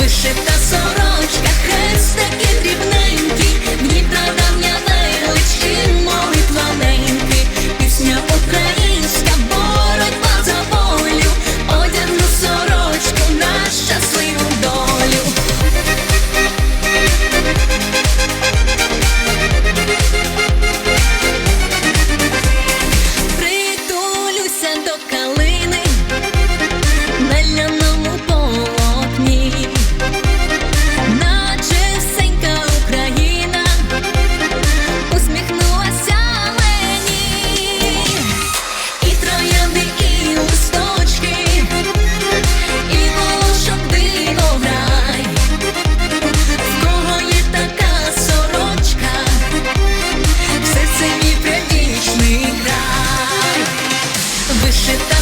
вишита сорочка. should